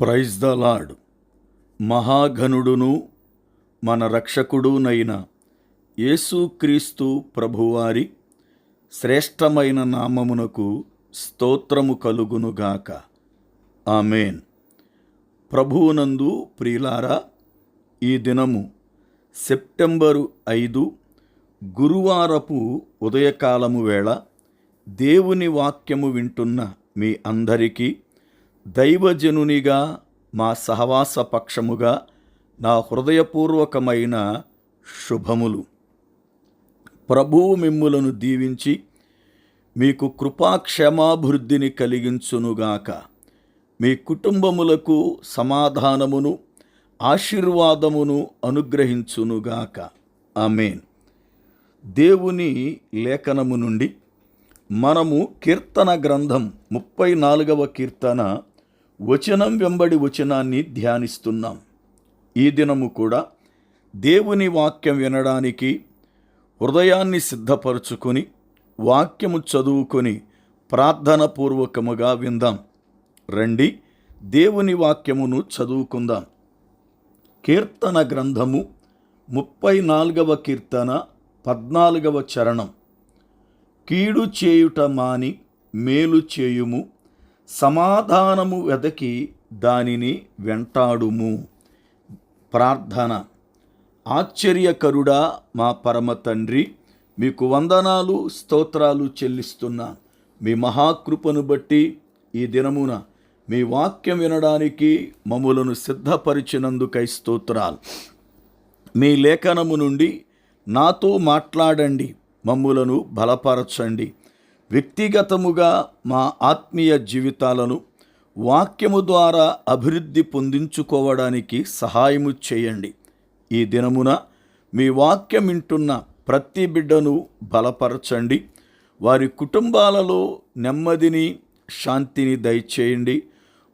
Praise the lord. మహాఘనుడును మన రక్షకుడునైన యేసుక్రీస్తు ప్రభువారి శ్రేష్టమైన నామమునకు స్తోత్రము కలుగునుగాక ఆమెన్. ప్రభువునందు ప్రియులారా ఈ దినము సెప్టెంబరు ఐదు గురువారపు ఉదయకాలము వేళ దేవుని వాక్యము వింటున్న మీ అందరికీ దైవజనునిగా మా సహవాస పక్షముగా నా హృదయపూర్వకమైన శుభములు. ప్రభువు మిమ్ములను దీవించి మీకు కృపాక్షేమాభివృద్ధిని కలిగించునుగాక. మీ కుటుంబములకు సమాధానమును ఆశీర్వాదమును అనుగ్రహించునుగాక. ఆమెన్. దేవుని లేఖనము నుండి మనము కీర్తన గ్రంథం ముప్పై నాలుగవ కీర్తన వచనం వెంబడి వచనాన్ని ధ్యానిస్తున్నాం. ఈ దినము కూడా దేవుని వాక్యం వినడానికి హృదయాన్ని సిద్ధపరచుకొని వాక్యము చదువుకొని ప్రార్థన పూర్వకముగా విందాం. రండి దేవుని వాక్యమును చదువుకుందాం. కీర్తన గ్రంథము ముప్పై నాలుగవ కీర్తన పద్నాలుగవ చరణం. కీడు చేయుట మాని మేలు చేయుము సమాధానము వెదకి దానిని వెంటాడుము. ప్రార్థన. ఆశ్చర్యకరుడా మా పరమ తండ్రి మీకు వందనాలు స్తోత్రాలు చెల్లిస్తున్నా. మీ మహాకృపను బట్టి ఈ దినమున మీ వాక్యం వినడానికి మమ్ములను సిద్ధపరిచినందుకై స్తోత్రాలు. మీ లేఖనము నుండి నాతో మాట్లాడండి మమ్ములను బలపరచండి. వ్యక్తిగతముగా మా ఆత్మీయ జీవితాలను వాక్యము ద్వారా అభివృద్ధి పొందించుకోవడానికి సహాయము చేయండి. ఈ దినమున మీ వాక్యం వింటున్న ప్రతి బిడ్డను బలపరచండి. వారి కుటుంబాలలో నెమ్మదిని శాంతిని దయచేయండి.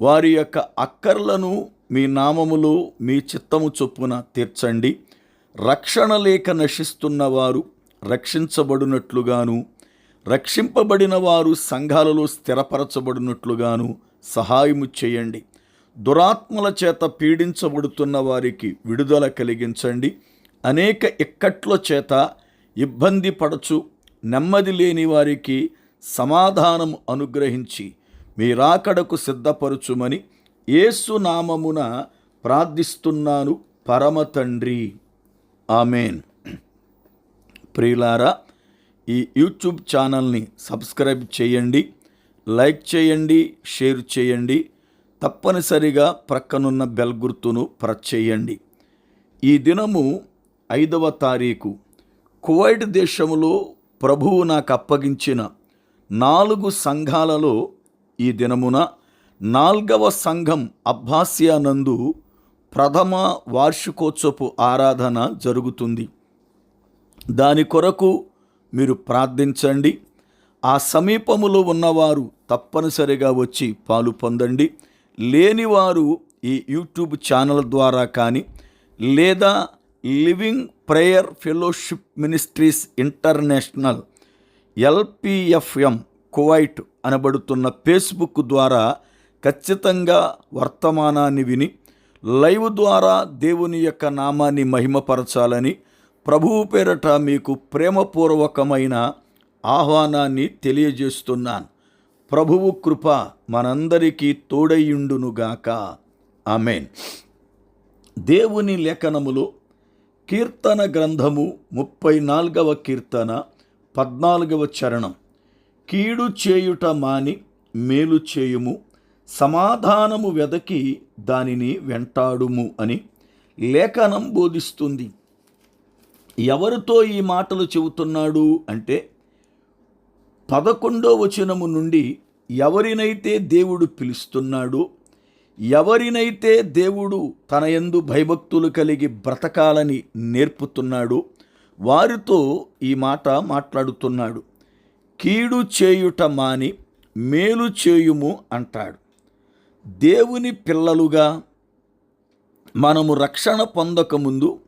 వారి యొక్క అక్కర్లను మీ నామములో మీ చిత్తము చొప్పున తీర్చండి. రక్షణ లేక నశిస్తున్న వారు రక్షించబడినట్లుగాను రక్షింపబడిన వారు సంఘాలలో స్థిరపరచబడినట్లుగాను సహాయము చేయండి. దురాత్మల చేత పీడించబడుతున్న వారికి విడుదల కలిగించండి. అనేక ఇక్కట్ల చేత ఇబ్బంది పడచు నెమ్మది లేని వారికి సమాధానం అనుగ్రహించి మీ రాకడకు సిద్ధపరచుమని యేసు నామమున ప్రార్థిస్తున్నాను. పరమ తండ్రి. ఆమెన్. ప్రియులారా ఈ యూట్యూబ్ ఛానల్ని సబ్స్క్రైబ్ చేయండి లైక్ చేయండి షేర్ చేయండి తప్పనిసరిగా ప్రక్కనున్న బెల్ గుర్తును ప్రెస్ చేయండి. ఈ దినము ఐదవ తారీఖు. కువైట్ దేశములో ప్రభువు నాకు అప్పగించిన నాలుగు సంఘాలలో ఈ దినమున నాల్గవ సంఘం అబ్బాసియానందు ప్రథమ వార్షికోత్సవపు ఆరాధన జరుగుతుంది. దాని కొరకు మీరు ప్రార్థించండి. ఆ సమీపములో ఉన్నవారు తప్పనిసరిగా వచ్చి పాలు పొందండి. లేనివారు ఈ యూట్యూబ్ ఛానల్ ద్వారా కానీ లేదా living prayer fellowship ministries international LPFM Kuwait అనబడుతున్న Facebook ద్వారా ఖచ్చితంగా వర్తమానాన్ని విని లైవ్ ద్వారా దేవుని యొక్క నామాన్ని మహిమపరచాలని ప్రభువు పేరట మీకు ప్రేమపూర్వకమైన ఆహ్వానాన్ని తెలియజేస్తున్నాను. ప్రభువు కృప మనందరికీ తోడయ్యుండునుగాక ఆమెన్. దేవుని లేఖనములో కీర్తన గ్రంథము ముప్పై నాలుగవ కీర్తన పద్నాలుగవ చరణం. కీడు చేయుట మాని మేలు చేయుము సమాధానము వెదకి దానిని వెంటాడుము అని లేఖనం బోధిస్తుంది. ఎవరితో ఈ మాటలు చెబుతున్నాడు అంటే పదకొండో వచనము నుండి ఎవరినైతే దేవుడు పిలుస్తున్నాడో ఎవరినైతే దేవుడు తన యందు భయభక్తులు కలిగి బ్రతకాలని నేర్పుతున్నాడో వారితో ఈ మాట మాట్లాడుతున్నాడు. కీడు చేయుట మాని మేలు చేయుము అంటాడు. దేవుని పిల్లలుగా మనము రక్షణ పొందకముందు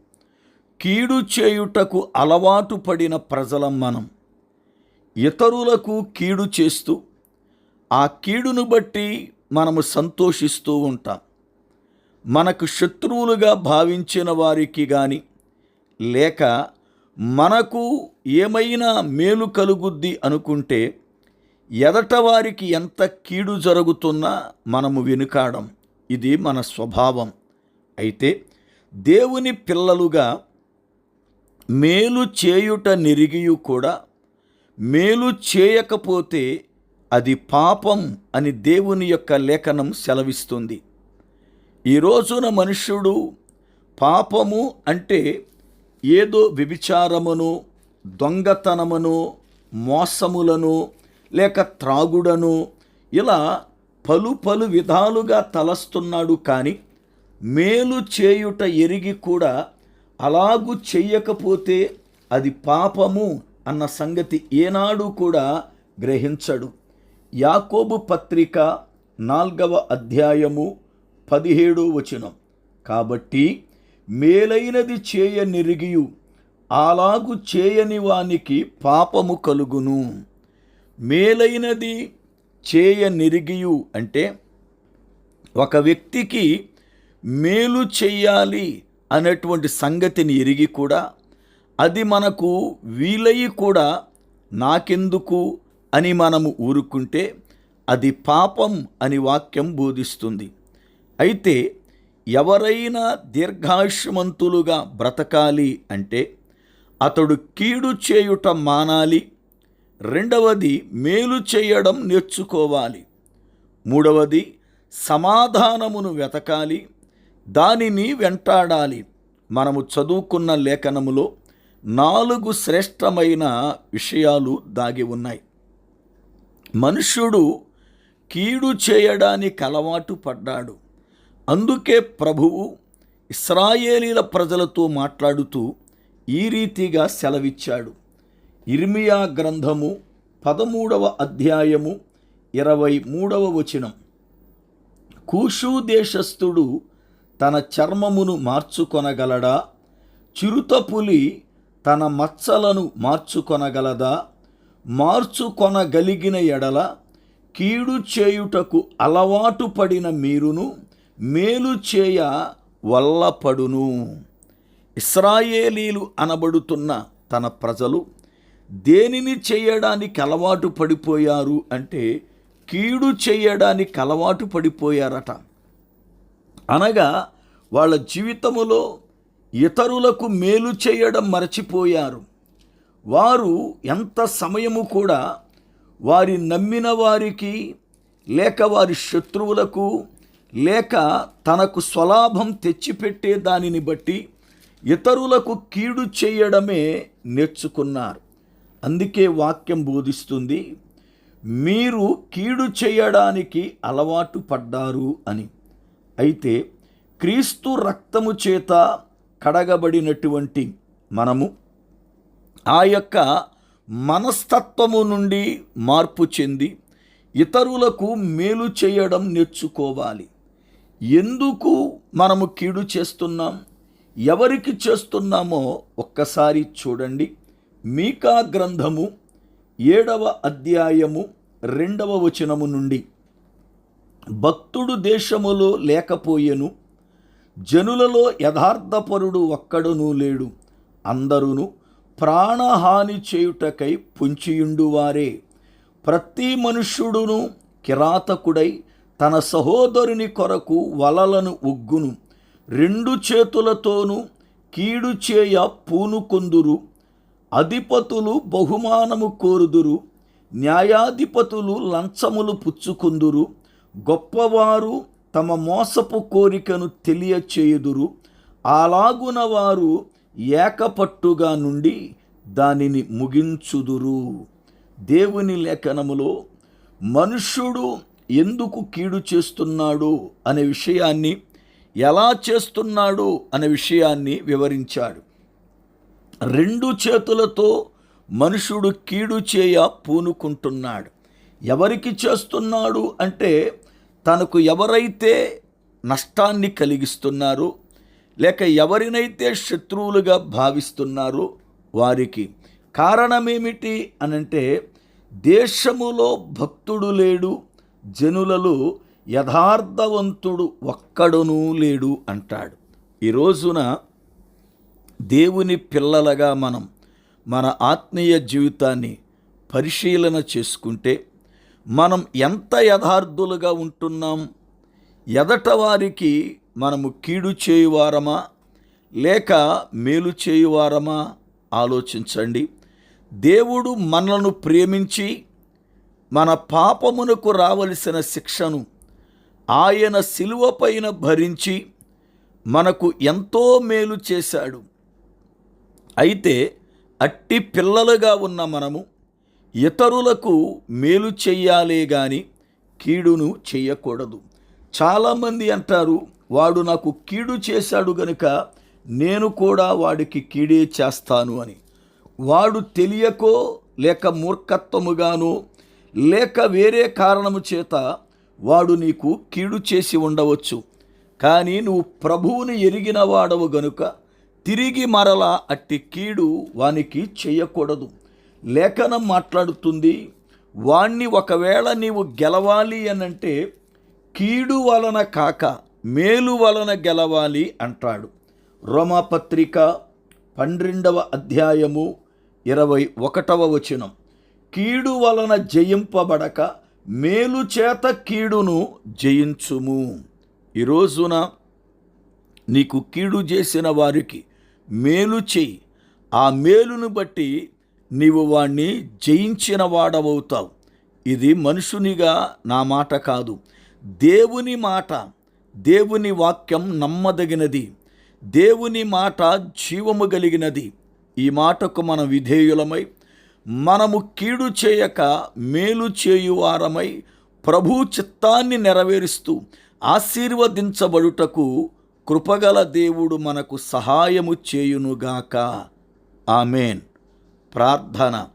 కీడు చేయుటకు అలవాటు పడిన ప్రజలం మనం. ఇతరులకు కీడు చేస్తూ ఆ కీడును బట్టి మనము సంతోషిస్తూ ఉంటాం. మనకు శత్రువులుగా భావించిన వారికి కానీ లేక మనకు ఏమైనా మేలు కలుగుద్ది అనుకుంటే ఎదట వారికి ఎంత కీడు జరుగుతున్నా మనము వెనుకాడం. ఇది మన స్వభావం. అయితే దేవుని పిల్లలుగా మేలు చేయుట నిరిగియు కూడా మేలు చేయకపోతే అది పాపం అని దేవుని యొక్క లేఖనం సెలవిస్తుంది. ఈ రోజున మనుష్యుడు పాపము అంటే ఏదో వ్యభిచారమును దొంగతనమును మోసములను లేక త్రాగుడను ఇలా పలు పలు విధాలుగా తలస్తున్నాడు కానీ మేలు చేయుట ఎరిగి కూడా అలాగు చెయ్యకపోతే అది పాపము అన్న సంగతి ఏనాడు కూడా గ్రహించడు. యాకోబు పత్రిక నాల్గవ అధ్యాయము పదిహేడు వచనం. కాబట్టి మేలైనది చేయ నిరిగియు అలాగు చేయని వానికి పాపము కలుగును. మేలైనది చేయ నిరిగియు అంటే ఒక వ్యక్తికి మేలు చెయ్యాలి అనేటువంటి సంగతిని ఎరిగి కూడా అది మనకు వీలయి కూడా నాకెందుకు అని మనము ఊరుకుంటే అది పాపం అని వాక్యం బోధిస్తుంది. అయితే ఎవరైనా దీర్ఘాయుష్మంతులుగా బ్రతకాలి అంటే అతడు కీడు చేయుట మానాలి రెండవది మేలు చేయడం నేర్చుకోవాలి మూడవది సమాధానమును వెతకాలి దానిని వెంటాడాలి. మనము చదువుకున్న లేఖనములో నాలుగు శ్రేష్టమైన విషయాలు దాగి ఉన్నాయి. మనుష్యుడు కీడు చేయడానికి అలవాటు పడ్డాడు. అందుకే ప్రభువు ఇస్రాయేలీల ప్రజలతో మాట్లాడుతూ ఈ రీతిగా సెలవిచ్చాడు. ఇర్మియా గ్రంథము పదమూడవ అధ్యాయము ఇరవై మూడవ వచనం. కూషు దేశస్థుడు తన చర్మమును మార్చుకొనగలడా? చిరుతపులి తన మచ్చలను మార్చుకొనగలదా? మార్చుకొనగలిగిన ఎడల కీడు చేయుటకు అలవాటు పడిన మీరును మేలు చేయ వల్లపడును. ఇస్రాయేలీలు అనబడుతున్న తన ప్రజలు దేనిని చేయడానికి అలవాటు పడిపోయారు అంటే కీడు చేయడానికి అలవాటు పడిపోయారట. అనగా వాళ్ళ జీవితములో ఇతరులకు మేలు చేయడం మరచిపోయారు. వారు ఎంత సమయము కూడా వారి నమ్మిన వారికి లేక వారి శత్రువులకు లేక తనకు స్వలాభం తెచ్చిపెట్టే దానిని బట్టి ఇతరులకు కీడు చేయడమే నేర్చుకున్నారు. అందుకే వాక్యం బోధిస్తుంది మీరు కీడు చేయడానికి అలవాటు పడ్డారు అని. అయితే క్రీస్తు రక్తము చేత కడగబడినటువంటి మనము ఆ యొక్క మనస్తత్వము నుండి మార్పు చెంది ఇతరులకు మేలు చేయడం నేర్చుకోవాలి. ఎందుకు మనము కీడు చేస్తున్నాం? ఎవరికి చేస్తున్నామో ఒక్కసారి చూడండి. మీకా గ్రంథము ఏడవ అధ్యాయము రెండవ వచనము నుండి. భక్తుడు దేశములో లేకపోయెను జనులలో యథార్థపరుడు ఒక్కడునూ లేడు. అందరును ప్రాణహాని చేయుటకై పుంచియుండువారే. ప్రతి మనుష్యుడును కిరాతకుడై తన సహోదరుని కొరకు వలలను ఉగ్గును రెండు చేతులతోనూ కీడు చేయ పూనుకొందురు అధిపతులు బహుమానము కోరుదురు న్యాయాధిపతులు లంచములు పుచ్చుకొందురు గొప్పవారు తమ మోసపు కోరికను తెలియచేయుదురు. అలాగున వారు ఏకపట్టుగా నుండి దానిని ముగించుదురు. దేవుని లేఖనములో మనుష్యుడు ఎందుకు కీడు చేస్తున్నాడు అనే విషయాన్ని ఎలా చేస్తున్నాడు అనే విషయాన్ని వివరించాడు. రెండు చేతులతో మనుషుడు కీడు చేయ పూనుకుంటున్నాడు. ఎవరికి చేస్తున్నాడు అంటే తనకు ఎవరైతే నష్టాన్ని కలిగిస్తున్నారో లేక ఎవరినైతే శత్రువులుగా భావిస్తున్నారో వారికి కారణమేమిటి అనంటే దేశములో భక్తుడు లేడు జనులలో యథార్థవంతుడు ఒక్కడునూ లేడు అంటాడు. ఈ రోజున దేవుని పిల్లలుగా మనం మన ఆత్మీయ జీవితాన్ని పరిశీలన చేసుకుంటే మనం ఎంత యథార్థులుగా ఉంటున్నాం? ఎదట వారికి మనము కీడు చేయువారమా? లేక మేలు చేయువారమా? ఆలోచించండి. దేవుడు మనలను ప్రేమించి మన పాపమునకు రావలసిన శిక్షను ఆయన శిలువపైన భరించి మనకు ఎంతో మేలు చేశాడు. అయితే అట్టి పిల్లలుగా ఉన్న మనము ఇతరులకు మేలు చెయ్యాలే గాని కీడును చెయ్యకూడదు చాలామంది అంటారు వాడు నాకు కీడు చేశాడు గనుక నేను కూడా వాడికి కీడే చేస్తాను అని. వాడు తెలియకో లేక మూర్ఖత్వముగానో లేక వేరే కారణము చేత వాడు నీకు కీడు చేసి ఉండవచ్చు. కానీ నువ్వు ప్రభువుని ఎరిగిన వాడవు గనుక తిరిగి మరల అట్టి కీడు వానికి చేయకూడదు. లేఖనం మాట్లాడుతుంది వాణ్ణి ఒకవేళ నీవు గెలవాలి అనంటే కీడు వలన కాక మేలు వలన గెలవాలి అంటాడు. రోమాపత్రిక పన్నెండవ అధ్యాయము ఇరవై ఒకటవ వచనం. కీడు వలన జయింపబడక మేలు చేత కీడును జయించుము. ఈ రోజున నీకు కీడు చేసిన వారికి మేలు చెయ్యి. ఆ మేలును బట్టి నీవు వాణ్ణి జయించిన వాడవవుతావు. ఇది మనుషునిగా నా మాట కాదు. దేవుని మాట దేవుని వాక్యం నమ్మదగినది. దేవుని మాట జీవము కలిగినది. ఈ మాటకు మన విధేయులమై మనము కీడు చేయక మేలు చేయువారమై ప్రభు చిత్తాన్ని నెరవేరుస్తూ ఆశీర్వదించబడుటకు కృపగల దేవుడు మనకు సహాయము చేయునుగాక. ఆమెన్. ప్రార్థన.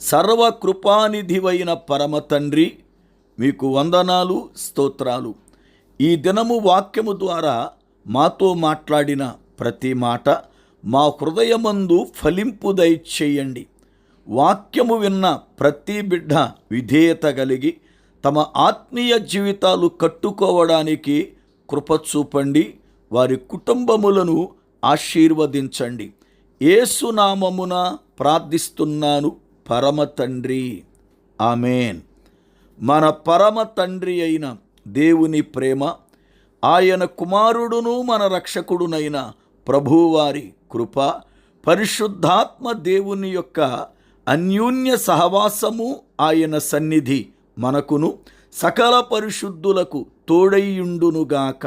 సర్వకృపానిధివైన పరమ తండ్రి మీకు వందనాలు స్తోత్రాలు. ఈ దినము వాక్యము ద్వారా మాతో మాట్లాడిన ప్రతి మాట మా హృదయమందు ఫలింపు దయచేయండి. వాక్యము విన్న ప్రతి బిడ్డ విధేయత కలిగి తమ ఆత్మీయ జీవితాలు కట్టుకోవడానికి కృప చూపండి. వారి కుటుంబములను ఆశీర్వదించండి. ఏసునామమున ప్రార్థిస్తున్నాను పరమ తండ్రి. ఆమెన్. మన పరమ తండ్రి అయిన దేవుని ప్రేమ ఆయన కుమారుడును మన రక్షకుడునైన ప్రభువారి కృప పరిశుద్ధాత్మ దేవుని యొక్క అన్యోన్య సహవాసము ఆయన సన్నిధి మనకును సకల పరిశుద్ధులకు తోడైయుండునుగాక.